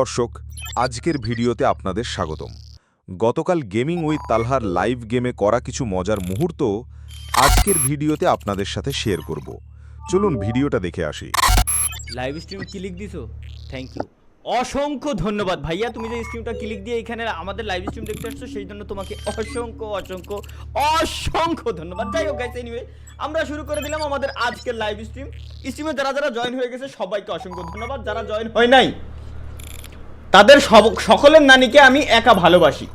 দর্শক, আজকের ভিডিওতে আপনাদের স্বাগতম। গতকাল গেমিং উইথ তালহার লাইভ গেমে করা কিছু মজার মুহূর্ত আজকের ভিডিওতে আপনাদের সাথে শেয়ার করব। চলুন ভিডিওটা দেখে আসি। লাইভ স্ট্রিম ক্লিক দিছো? থ্যাংক ইউ অসংখ্য ধন্যবাদ। ভাইয়া, তুমি যে স্ট্রিমটা ক্লিক দিয়ে এখানে আমাদের লাইভ স্ট্রিম দেখতে আসছো, সেই জন্য তোমাকে অসংখ্য অসংখ্য অসংখ্য ধন্যবাদ। যাই হোক গাইস এনিওয়ে আমরা শুরু করে দিলাম আমাদের আজকের লাইভ স্ট্রিম স্ট্রিমে যারা যারা জয়েন হয়ে গেছে, সবাইকে অসংখ্য ধন্যবাদ। যারা জয়েন হয় নাই তাদের সব, সকলের নানিকে আমি একা ভালোবাসি।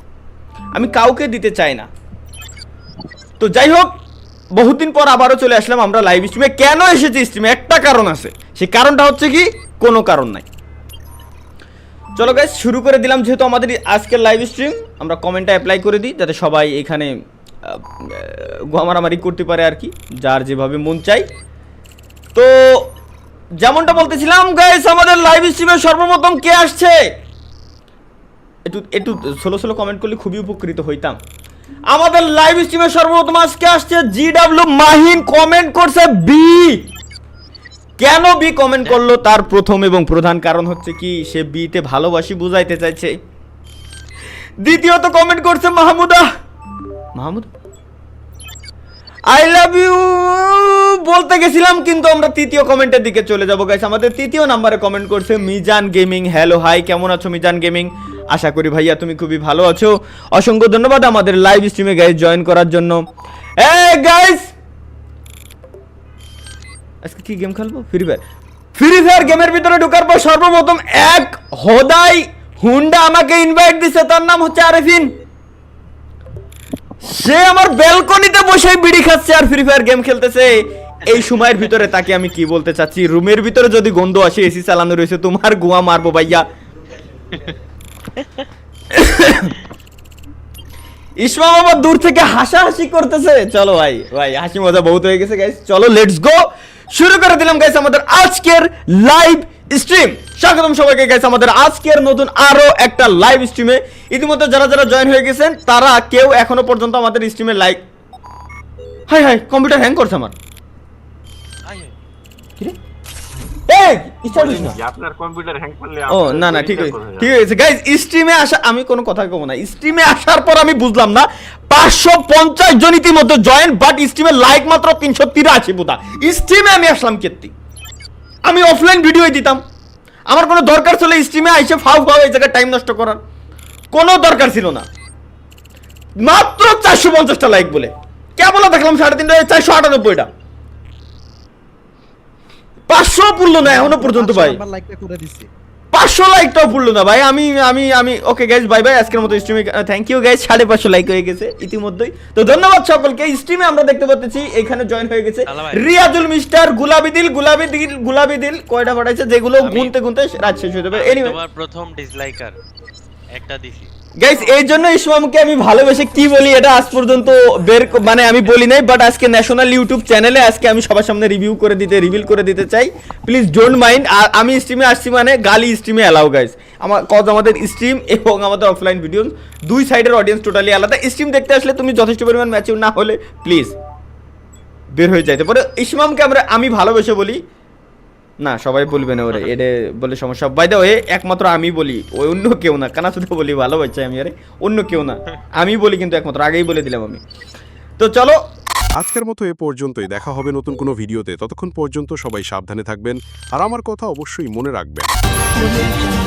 আমি কাউকে দিতে চাই না। তো যাই হোক, বহুদিন পর আবারও চলে আসলাম আমরা লাইভ স্ট্রিমে কেন এসেছি স্ট্রিমে একটা কারণ আছে। সেই কারণটা হচ্ছে কি? কোনো কারণ নাই। চলো গাইজ শুরু করে দিলাম যেহেতু আমাদের আজকের লাইভ স্ট্রিম আমরা কমেন্টটা অ্যাপ্লাই করে দিই, যাতে সবাই এখানে গোয়ামারামারি করতে পারে আর কি, যার যেভাবে মন চাই। তো যেমনটা বলতেছিলাম গাইস আমাদের লাইভ স্ট্রিমে সর্বপ্রথম কে আসছে? একটু একটু ষোলো ষোলো কমেন্ট করলে খুবই উপকৃত হইতাম। আমাদের লাইভ স্ট্রিমে সর্বপ্রথম আজকে আসছে জি ডাব্লিউ মাহিন কমেন্ট করছে বি কেন বি কমেন্ট করল? তার প্রথম এবং প্রধান কারণ হচ্ছে কি, সে বিতে ভালোবাসি বুঝাইতে চাইছে। দ্বিতীয়ত কমেন্ট করছে Mahmuda. Mahmud? I love you বলতে গেছিলাম, কিন্তু আমরা তৃতীয় কমেন্টের দিকে চলে যাব গাইস আমাদের তৃতীয় নাম্বারে কমেন্ট করছে মিজান গেমিং হ্যালো হাই কেমন আছো মিজান গেমিং আশা করি ভাইয়া তুমি খুবই ভালো আছো। অসংখ্য ধন্যবাদ আমাদের লাইভ স্ট্রিমে গাইস জয়েন করার জন্য। এ গাইস আজকে কি গেম খেলব? ফ্রি ফায়ার ফ্রি ফায়ার গেমের ভিতরে ঢোকার পর সর্বপ্রথম এক হোদাই হুন্ডা আমাকে ইনভাইট দিছে, তার নাম হচ্ছে আরেফিন। সে আমার ব্যালকনিতে বসে বিড়ি খাচ্ছে আর ফ্রি ফায়ার গেম খেলতেছে। এই সময়ের ভিতরে তাকে আমি কি বলতে চাচ্ছি? রুমের ভিতরে যদি গন্ধ আসে এসি চালানো রয়েছে, তোমার গুয়া মারবো ভাইয়া। ইসমাম আবার দূর থেকে করতেছে। চলো ভাই ভাই, হাসি মজা বহুত হয়ে গেছে গাইস চলো লেটস গো শুরু করে দিলাম গাইস আমাদের আজকের লাইভ স্ট্রিম স্বাগতম সবাইকে গাইস আমাদের আজকের নতুন আরও একটা লাইভ স্ট্রিমে ইতিমধ্যে যারা যারা জয়েন হয়ে গেছেন, তারা কেউ এখনও পর্যন্ত আমাদের স্ট্রিমে like hi hi computer hang করছে আমার। ও না না ঠিক ঠিক আছে গাইজ স্ট্রিমে আসা আমি কোনো কথা কব না। স্ট্রিমে আসার পর আমি বুঝলাম না পাঁচশো পঞ্চাশ জন ইতিমধ্যে জয়েন বাট স্ট্রিমে লাইক মাত্র তিনশো তিরাশি বোধা স্ট্রিমে আমি আসলাম কেত্তি আমি অফলাইন ভিডিও দিতাম। আমার কোনো দরকার ছিল স্ট্রিমে আইসে ফাউ ফাউ এই জায়গায় টাইম নষ্ট করার। কোনো দরকার ছিল না। মাত্র চারশো পঞ্চাশটা লাইক বলে। কেবল দেখলাম সাড়ে তিনটা চারশো আটানব্বইটা। পাঁচশো পূর্ণ না এখনও পর্যন্ত ভাই। আমার লাইকটা করে দিছি। পাঁচশো লাইকটাও পড়ল না ভাই। আমি আমি আমি ওকে গাইজ বাই বাই আজকের মতো স্ট্রিমে থ্যাংক ইউ গাইজ সাড়ে পাঁচশো লাইক হয়ে গেছে ইতিমধ্যেই। তো ধন্যবাদ সকলকে। স্ট্রিমে আমরা দেখতে পাচ্ছি এখানে জয়েন হয়ে গেছে রিয়াজুল মিস্টার গুলাবি দিল গুলাবি দিল গুলাবি দিল কয়টা পাঠাইছে যেগুলো গুনতে গুনতে রাত শেষ হয়ে যাবে। এনিওয়ে প্রথম ডিসলাইকার একটা দিছি। গাইস এই জন্য ইসমামকে আমি ভালোবেসে কি বলি এটা আজ পর্যন্ত বের মানে আমি বলি নাই বাট আজকে ন্যাশনাল ইউটিউব চ্যানেলে আজকে আমি সবার সামনে রিভিউ করে দিতে রিভিল করে দিতে চাই। প্লিজ ডোন্ট মাইন্ড আর আমি স্ট্রিমে আসছি মানে গালি স্ট্রিমে অ্যালাউ গাইস আমার কজ আমাদের স্ট্রিম এবং আমাদের অফলাইন ভিডিও দুই সাইডের অডিয়েন্স টোটালি আলাদা। স্ট্রিম দেখতে আসলে তুমি যথেষ্ট পরিমাণ ম্যাচিউর না হলে প্লিজ বের হয়ে যাইতে পরে। ইসমামকে আমরা আমি ভালোবেসে বলি না, সবাই বলবে না ওরে এটা বলে সমস্যা। বাই দা ওয়ে একমাত্র আমি বলি, ওই অন্য কেউ না। কানা শুধু বলি ভালো বাচ্চা আমি, আরে, অন্য কেউ না। আমি বলি কিন্তু একমাত্র, আগেই বলে দিলাম আমি। তো চলো। আজকের মতো এ পর্যন্তই। দেখা হবে নতুন কোনো ভিডিওতে। ততক্ষণ পর্যন্ত সবাই সাবধানে থাকবেন। আর আমার কথা অবশ্যই মনে রাখবেন।